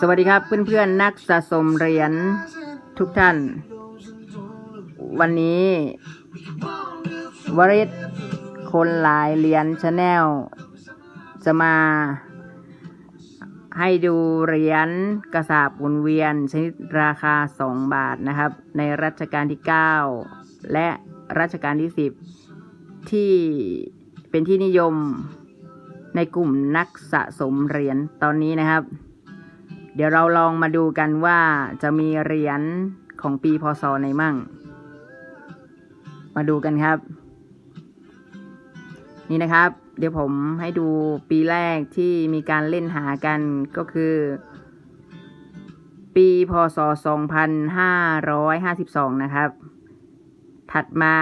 สวัสดีครับเพื่อนๆนักสะสมเหรียญทุกท่าน วันนี้วริศคนหลายเหรียญชาแนลจะมา ให้ดูเหรียญกระสาบหมุนเวียน ชนิดราคา 2 บาทนะครับ ในรัชกาลที่ 9 และรัชกาลที่ 10 ที่เป็นที่นิยมในกลุ่มนักสะสมเหรียญตอนนี้นะครับ เดี๋ยวเราลองมาดูกันว่าจะมีเหรียญของปีพศไหนมั่ง มาดูกันครับ นี่นะครับ เดี๋ยวผมให้ดูปีแรกที่มีการเล่นหากันก็คือ ปีพศ 2552 นะครับ ถัดมา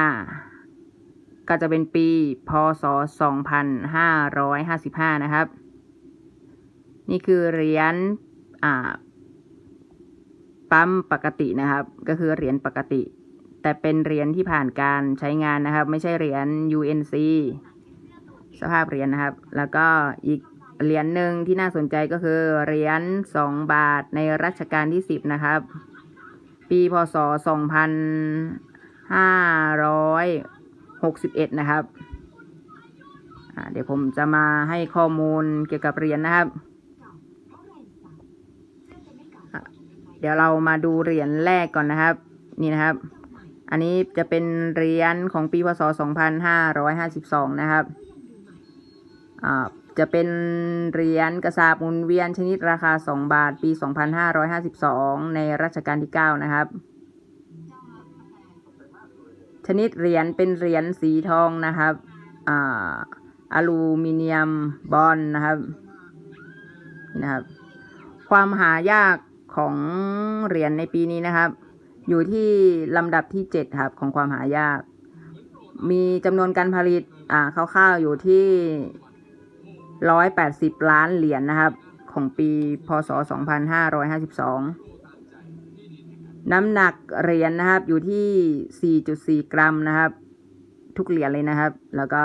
ก็จะเป็นปี พศ 2555 นะครับ นี่คือเหรียญ อ่า ปั๊มปกตินะครับ ก็คือเหรียญปกติ แต่เป็นเหรียญที่ผ่านการใช้งานนะครับ ไม่ใช่เหรียญ UNC สภาพเหรียญนะครับ แล้วก็อีกเหรียญหนึ่งที่น่าสนใจก็คือเหรียญ2บาทในรัชกาลที่10นะครับ ปีพศ2561นะครับอ่าเดี๋ยวผมจะมาให้ข้อมูลเกี่ยวกับเหรียญนะครับ เดี๋ยวเรามาดูเหรียญแรกก่อนนะครับ นี่นะครับ อันนี้จะเป็นเหรียญของปีพศ 2552 นะครับอ่าจะเป็นเหรียญกระสาบหมุนเวียนชนิดราคา 2 บาท ปี 2552 ในรัชกาลที่ 9 นะครับ ชนิดเหรียญเป็นเหรียญสีทองนะครับอ่าอลูมิเนียมบอลนะครับนี่นะครับ ความหายาก ของเหรียญในปีนี้นะครับ อยู่ที่ลำดับที่ 7 ครับของความหายาก มีจำนวนการผลิตอ่าคร่าวๆอยู่ที่180ล้านเหรียญนะครับ ของปีพศ2552น้ำหนักเหรียญนะครับอยู่ที่4.4กรัมนะครับ ทุกเหรียญเลยนะครับ แล้วก็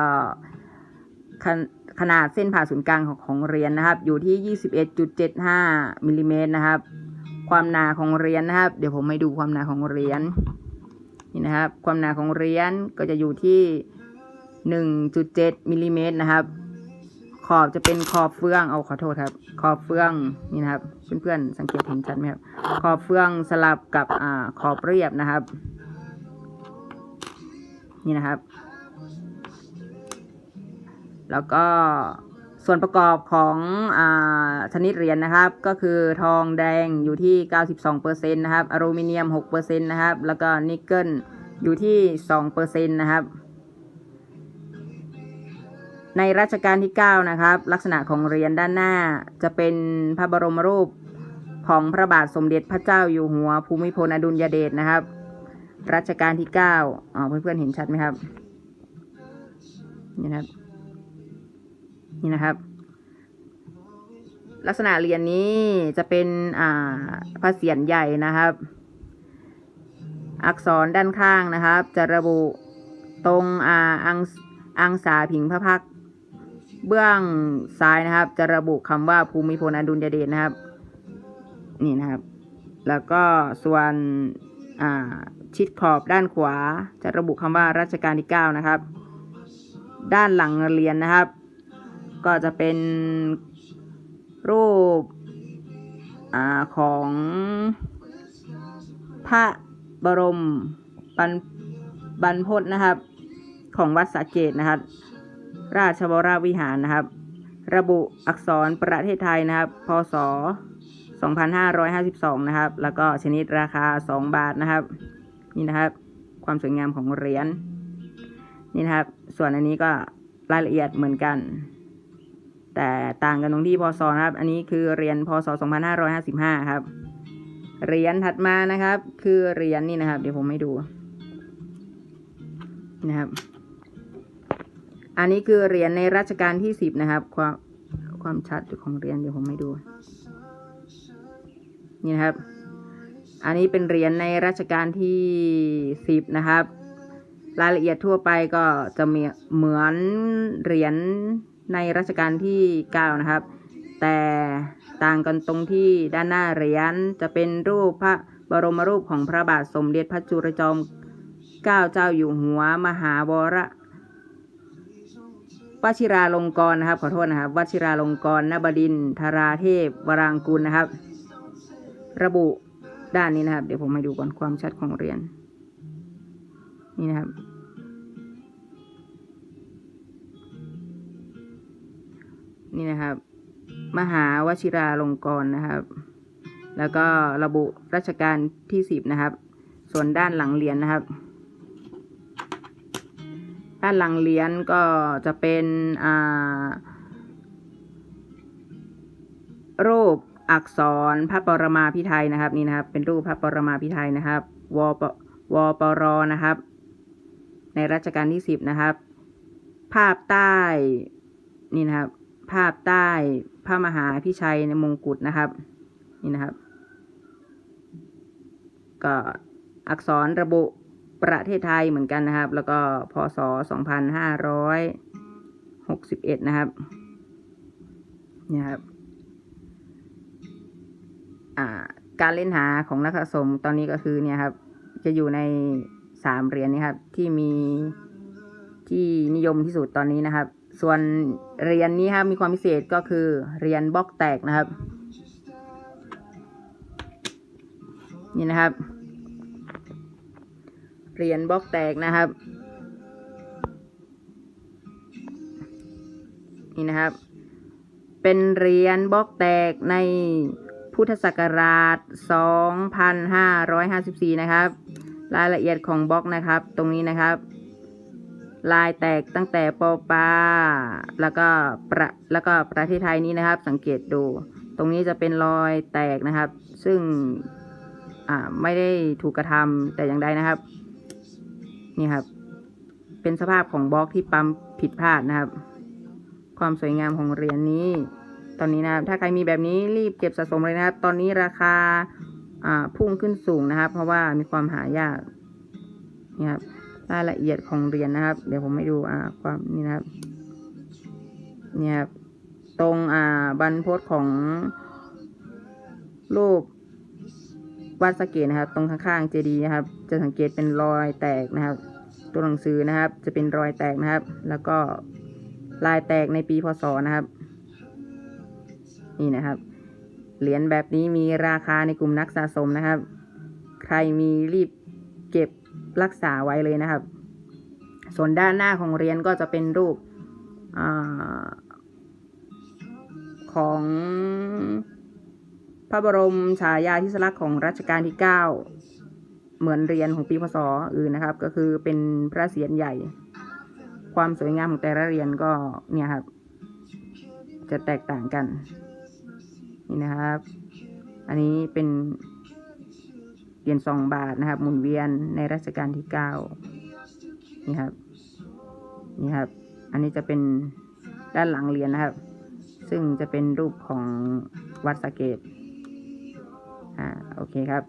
ขนขนาดเส้นผ่าศูนย์กลางของของเหรียญนะครับ อยู่ที่21.75มิลลิเมตรนะครับ ความหนาของเหรียญนะครับ เดี๋ยวผมให้ดูความหนาของเหรียญนี่นะครับ ความหนาของเหรียญก็จะอยู่ที่ 1.7มิลลิเมตรนะครับ ขอบจะเป็นขอบเฟืองเอาขอโทษครับ ขอบเฟืองนี่นะครับ เพื่อนๆสังเกตเห็นชัดไหมครับ ขอบเฟืองสลับกับอ่าขอบเรียบนะครับ นี่นะครับ แล้วก็ ส่วนประกอบของอชนิดเหรียญนะครับ ก็คือทองแดงอยู่ที่ 92%นะครับ อลูมิเนียม 6%นะครับ แล้วก็นิกเกิลอยู่ที่ 2%นะครับ ในรัชกาลที่ 9 นะครับ ลักษณะของเหรียญด้านหน้าจะเป็นพระบรมรูปของพระบาทสมเด็จพระเจ้าอยู่หัวภูมิพลอดุลยเดชนะครับ รัชกาลที่ 9อ๋อเพื่อนๆเห็นชัดไหมครับ นี่นะครับ นี่นะครับ ลักษณะเหรียญนี้จะเป็นอ่าพระเศียรใหญ่นะครับ อักษรด้านข้างนะครับ จะระบุตรงอ่าอังอังสาผิงพระพักเบื้องซ้ายนะครับ จะระบุคำว่าภูมิพลอดุลยเดชนะครับ นี่นะครับ แล้วก็ส่วนอ่าชิดขอบด้านขวา จะระบุคำว่ารัชกาลที่ 9 นะครับ ด้านหลังเหรียญนะครับ ก็จะเป็นรูปอของพระบรมบรรบรรพตนะครับ ของวัดสระเกตนะครับ ราชวรวิหารนะครับ ระบุอักษรประเทศไทยนะครับ พศ 2552 นะครับ แล้วก็ชนิดราคา 2 บาทนะครับ นี่นะครับ ความสวยงามของเหรียญนี่นะครับ ส่วนอันนี้ก็รายละเอียดเหมือนกัน แต่ต่างกันตรงที่พศนะครับ อันนี้คือเหรียญพศ 2555 ครับ เหรียญถัดมานะครับ คือเหรียญนี่นะครับ เดี๋ยวผมให้ดูนะครับ อันนี้คือเหรียญในรัชกาลที่สิบนะครับ ความความชัดของเหรียญเดี๋ยวผมให้ดู นี่นะครับ อันนี้เป็นเหรียญในรัชกาลที่สิบนะครับ รายละเอียดทั่วไปก็จะมีเหมือนเหรียญ ในรัชกาลที่เก้านะครับ แต่ต่างกันตรงที่ด้านหน้าเหรียญจะเป็นรูปพระบรมรูปของพระบาทสมเด็จพระจุลจอมเกล้าเจ้าอยู่หัวมหาวรวชิราลงกรณ์นะครับ ขอโทษนะครับวชิราลงกรณ์นบดินทร์ธราเทพวรางกุลนะครับ ระบุด้านนี้นะครับ เดี๋ยวผมมาดูก่อนความชัดของเหรียญนี่นะครับ นี่นะครับ มหาวชิราลงกรณ์นะครับ แล้วก็ระบุรัชกาลที่สิบนะครับ ส่วนด้านหลังเหรียญนะครับ ด้านหลังเหรียญก็จะเป็นอ่ารูปอักษรพระปรมาพิไทยนะครับ นี่นะครับ เป็นรูปพระปรมาพิไทยนะครับวปวปรนะครับ ในรัชกาลที่สิบนะครับ ภาพใต้นี่นะครับ ภาพใต้พระมหาพิชัยในมงกุฎนะครับ นี่นะครับ ก็อักษรระบุประเทศไทยเหมือนกันนะครับ แล้วก็พศ 2561 นะครับเนี่ครับอ่าการเล่นหาของนักสะสมตอนนี้ก็คือเนี่ยครับ จะอยู่ในสามเหรียญนี้ครับ ที่มีที่นิยมที่สุดตอนนี้นะครับ ส่วนเหรียญนี้ครับมีความพิเศษก็คือเหรียญบล็อกแตกนะครับ นี่นะครับเหรียญบล็อกแตกนะครับ นี่นะครับ เป็นเหรียญบล็อกแตกในพุทธศักราช 2554 นะครับ รายละเอียดของบล็อกนะครับ ตรงนี้นะครับ ลายแตกตั้งแต่ปอปาแล้วก็ประแล้วก็ประเทศไทยนี้นะครับ สังเกตดู ตรงนี้จะเป็นรอยแตกนะครับ ซึ่งอ่าไม่ได้ถูกกระทำแต่อย่างใดนะครับ นี่ครับ เป็นสภาพของบล็อกที่ปั๊มผิดพลาดนะครับ ความสวยงามของเหรียญนี้ ตอนนี้นะครับ ถ้าใครมีแบบนี้รีบเก็บสะสมเลยนะครับ ตอนนี้ราคาอ่าพุ่งขึ้นสูงนะครับ เพราะว่ามีความหายากนี่ครับ รายละเอียดของเหรียญนะครับ เดี๋ยวผมให้ดูอ่าความนี่นะครับ เนี่ยครับตรงอ่าบรรพตของรูปวัดสเกตนะครับ ตรงข้างๆเจดีนะครับ จะสังเกตเป็นรอยแตกนะครับ ตัวหนังสือนะครับ จะเป็นรอยแตกนะครับ แล้วก็ลายแตกในปีพศนะครับ นี่นะครับ เหรียญแบบนี้มีราคาในกลุ่มนักสะสมนะครับ ใครมีรีบ รักษาไว้เลยนะครับ ส่วนด้านหน้าของเหรียญก็จะเป็นรูปอของพระบรมฉายาธิสลักษณ์ของรัชกาลที่ 9 เหมือนเรียญของปีพศอื่นนะครับ ก็คือเป็นพระเศียรใหญ่ ความสวยงามของแต่ละเรียญก็เนี่ยครับ จะแตกต่างกัน นี่นะครับ อันนี้เป็น เหรียญสองบาทนะครับ หมุนเวียนในรัชกาลที่เก้านี่ครับนี่ครับ อันนี้จะเป็นด้านหลังเหรียญนะครับ ซึ่งจะเป็นรูปของวัดสะเกตอ่าโอเคครับ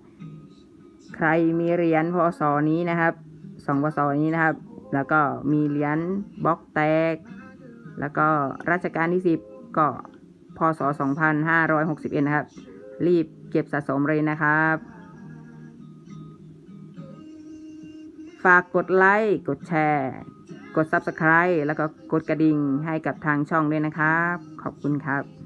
ใครมีเหรียญพศนี้นะครับสองพศนี้นะครับ แล้วก็มีเหรียญบล็อกแตก แล้วก็รัชกาลที่สิบก็พศสองพันห้าร้อยหกสิบเอ็ดนะครับ รีบเก็บสะสมเลยนะครับ ฝากกดไลค์กดแชร์ กด Subscribe แล้วก็กดกระดิ่งให้กับทางช่องด้วยนะครับ ขอบคุณครับ